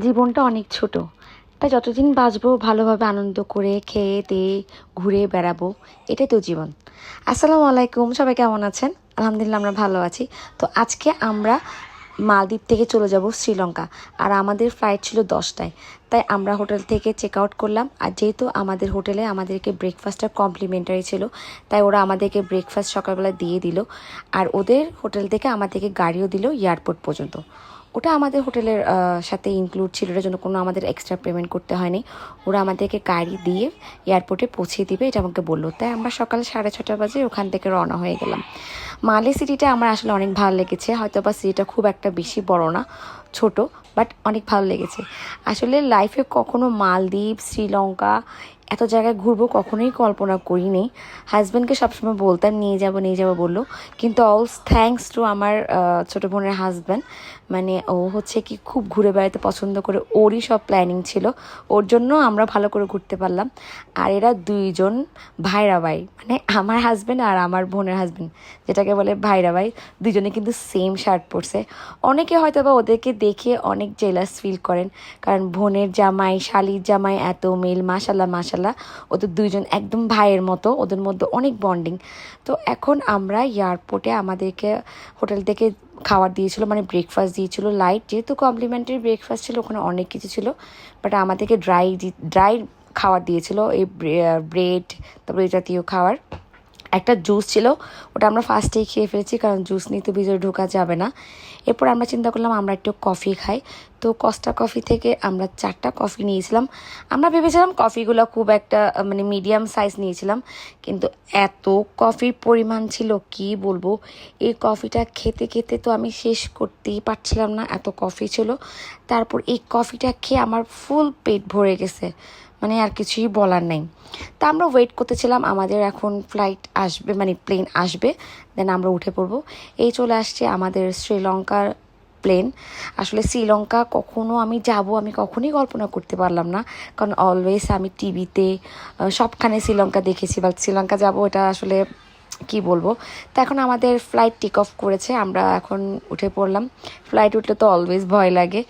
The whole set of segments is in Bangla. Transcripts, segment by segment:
জীবনটা অনেক ছোট। তাই যতদিন বাঁচবো, ভালোভাবে আনন্দ করে খেয়ে দিয়ে ঘুরে বেড়াবো, এটাই তো জীবন। আসসালামু আলাইকুম, সবাই কেমন আছেন? আলহামদুলিল্লাহ আমরা ভালো আছি। তো আজকে আমরা মালদ্বীপ থেকে চলে যাব শ্রীলঙ্কা। আর আমাদের ফ্লাইট ছিল দশটায়। তাই আমরা হোটেল থেকে চেক আউট করলাম। আর যেহেতু আমাদের হোটেলে আমাদেরকে ব্রেকফাস্টটা কমপ্লিমেন্টারি ছিল, তাই ওরা আমাদেরকে ব্রেকফাস্ট সকালবেলা দিয়ে দিল। আর ওদের হোটেল থেকে আমাদেরকে গাড়িও দিল এয়ারপোর্ট পর্যন্ত। ওটা আমাদের হোটেলের সাথে ইনক্লুড ছিল। এটার জন্য কোনো আমাদের এক্সট্রা পেমেন্ট করতে হয়নি। ওরা আমাদেরকে গাড়ি দিয়ে এয়ারপোর্টে পৌঁছে দিবে, এটা আমাকে বলল। তাই আমরা সকাল সাড়ে ছটা বাজে ওখান থেকে রওনা হয়ে গেলাম। মালে সিটিটা আমার আসলে অনেক ভালো লেগেছে। হয়তো বা সিটিটা খুব একটা বেশি বড় না, ছোট বাট অনেক ভালো লেগেছে। আসলে লাইফে কখনো মালদ্বীপ, শ্রীলঙ্কা এত জায়গায় ঘুরবো কখনোই কল্পনা করিনি। হাজব্যান্ডকে সবসময় বলতাম, নিয়ে যাব নিয়ে যাব, বলল। কিন্তু অলস থ্যাঙ্কস টু আমার ছোটো বোনের হাজব্যান্ড মানে ও হচ্ছে কি খুব ঘুরে বেড়াতে পছন্দ করে, ওরই সব প্ল্যানিং ছিল। ওর জন্য আমরা ভালো করে ঘুরতে পারলাম। আর এরা দুইজন ভাইরা ভাই মানে আমার হাজব্যান্ড আর আমার বোনের হাজব্যান্ড যেটাকে বলে ভাইরা ভাই দুজনে কিন্তু সেম শার্ট পরছে। অনেকে হয়তো বা ওদেরকে দেখে অনেক জেলাস ফিল করেন, কারণ বোনের জামাই, শালির জামাই এত মেল মাশাল্লাহ মাশাল্লাহ। ওদের দুইজন একদম ভাইয়ের মতো, ওদের মধ্যে অনেক বন্ডিং তো এখন আমরা এয়ারপোর্টে আমাদেরকে হোটেল থেকে খাবার দিয়েছিল মানে ব্রেকফাস্ট দিয়েছিল লাইট যেহেতু কমপ্লিমেন্টারি ব্রেকফাস্ট ছিল, ওখানে অনেক কিছু ছিল। বাট আমাদেরকে ড্রাই ড্রাই খাবার দিয়েছিল, এই ব্রেড তারপরে জাতীয় খাবার একটা জুস ছিল, ওটা আমরা ফার্স্টেই খেয়ে ফেলেছি, কারণ জুস নিয়ে তো ভিতরে ঢোকা যাবে না। এরপর আমরা চিন্তা করলাম, আমরা একটু কফি খাই। তো কস্টা কফি থেকে আমরা চারটা কফি নিয়েছিলাম। আমরা ভেবেছিলাম কফিগুলো খুব একটা মানে মিডিয়াম সাইজ নিয়েছিলাম, কিন্তু এত কফির পরিমাণ ছিল, কি বলব? এই কফিটা খেতে খেতে তো আমি শেষ করতেই পারছিলাম না, এত কফি ছিল। তারপর এই কফিটা খেয়ে আমার ফুল পেট ভরে গেছে। মানে আর কিছুই বলার নেই। তা আমরা ওয়েট করতেছিলাম, আমাদের এখন ফ্লাইট আসবে মানে প্লেন আসবে দেন আমরা উঠে পড়ব। এই চলে আসছে আমাদের শ্রীলঙ্কার প্লেন আসলে শ্রীলঙ্কা কখনো আমি যাব, আমি কখনোই কল্পনা করতে পারলাম না। কারণ অলওয়েজ আমি টিভিতে সবখানে শ্রীলঙ্কা দেখেছি বা শ্রীলঙ্কা যাব এটা আসলে কি বলব? তো এখন আমাদের ফ্লাইট টেক অফ করেছে, আমরা এখন উঠে পড়লাম। ফ্লাইট উঠলে তো অলওয়েজ ভয় লাগে।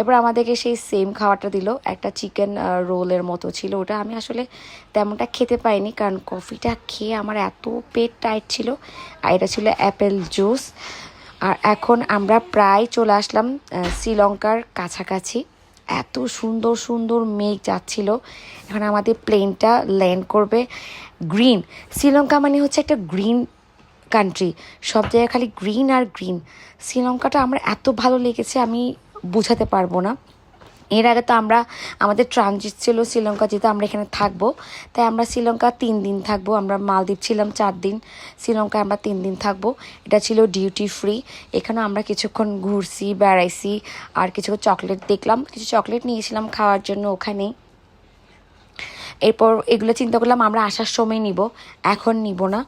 এবার আমাদেরকে সেই সেম খাবারটা দিল। একটা চিকেন রোলের মতো ছিল। ওটা আমি আসলে তেমনটা খেতে পাইনি কারণ কফিটা খেয়ে আমার এত পেট টাইট ছিল। আর এটা ছিল অ্যাপেল জুস আর এখন আমরা প্রায় চলে আসলাম শ্রীলঙ্কার কাছাকাছি। এত সুন্দর সুন্দর মেঘ যাচ্ছিল। এখন আমাদের প্লেনটা ল্যান্ড করবে গ্রিন শ্রীলঙ্কা মানে হচ্ছে একটা গ্রিন কান্ট্রি সব জায়গায় খালি গ্রিন আর গ্রিন শ্রীলঙ্কাটা আমার এত ভালো লেগেছে। আমি বোঝাতে পারব না। এর আগে তো আমরা, আমাদের ট্রানজিট ছিল শ্রীলঙ্কা যেহেতু আমরা এখানে থাকব। তাই আমরা শ্রীলঙ্কা তিন দিন থাকব। আমরা মালদ্বীপ ছিলাম চার দিন। শ্রীলঙ্কায় আমরা তিন দিন থাকব। এটা ছিল ডিউটি ফ্রি এখানে আমরা কিছুক্ষণ ঘুরছি, বেড়াইছি, আর কিছু চকলেট দেখলাম। কিছু চকলেট নিয়েছিলাম খাওয়ার জন্য ওখানেই। এরপর এগুলো চিন্তা করলাম আমরা আসার সময় নিব। এখন নিব না।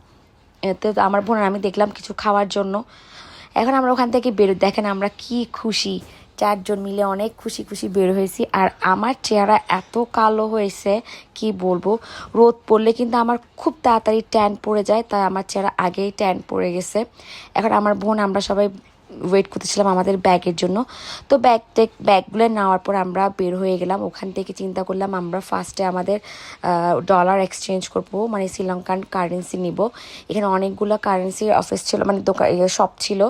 তো আমার বোনার, আমি দেখলাম কিছু খাওয়ার জন্য। এখন আমরা ওখান থেকে বেরো দেখেন আমরা কি খুশি। চারজন মিলে অনেক খুশি খুশি বের হয়েছি। আর আমার চেহারা এত কালো হয়েছে, কি বলব? রোদ পড়লে কিন্তু আমার খুব তাড়াতাড়ি ট্যান পড়ে যায়, তাই আমার চেহারা আগেই ট্যান পড়ে গেছে। এখন আমার বোন, আমরা সবাই ওয়েট করতেছিলাম আমাদের ব্যাগের জন্য। তো ব্যাগ ব্যাগগুলো নেওয়ার পর আমরা বের হয়ে গেলাম। ওখান থেকে চিন্তা করলাম আমরা ফার্স্টে আমাদের ডলার এক্সচেঞ্জ করব। মানে শ্রীলঙ্কান কারেন্সি নিব। এখানে অনেকগুলো কারেন্সির অফিস ছিল মানে দোকান শপ ছিল।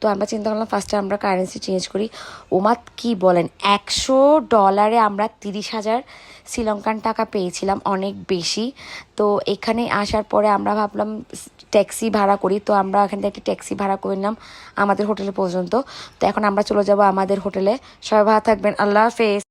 তো আমরা চিন্তা করলাম ফার্স্টে আমরা কারেন্সি চেঞ্জ করি। ওমাত কি বলেন? একশো ডলারে আমরা তিরিশ হাজার শ্রীলঙ্কান টাকা পেয়েছিলাম, অনেক বেশি। তো এখানে আসার পরে আমরা ভাবলাম ট্যাক্সি ভাড়া করি। তো আমরা এখান থেকে ট্যাক্সি ভাড়া করে নিলাম। আমাদের হোটেলে পর্যন্ত। তো এখন আমরা চলে যাব আমাদের হোটেলে। সবাই ভালো থাকবেন। আল্লাহ হাফেজ।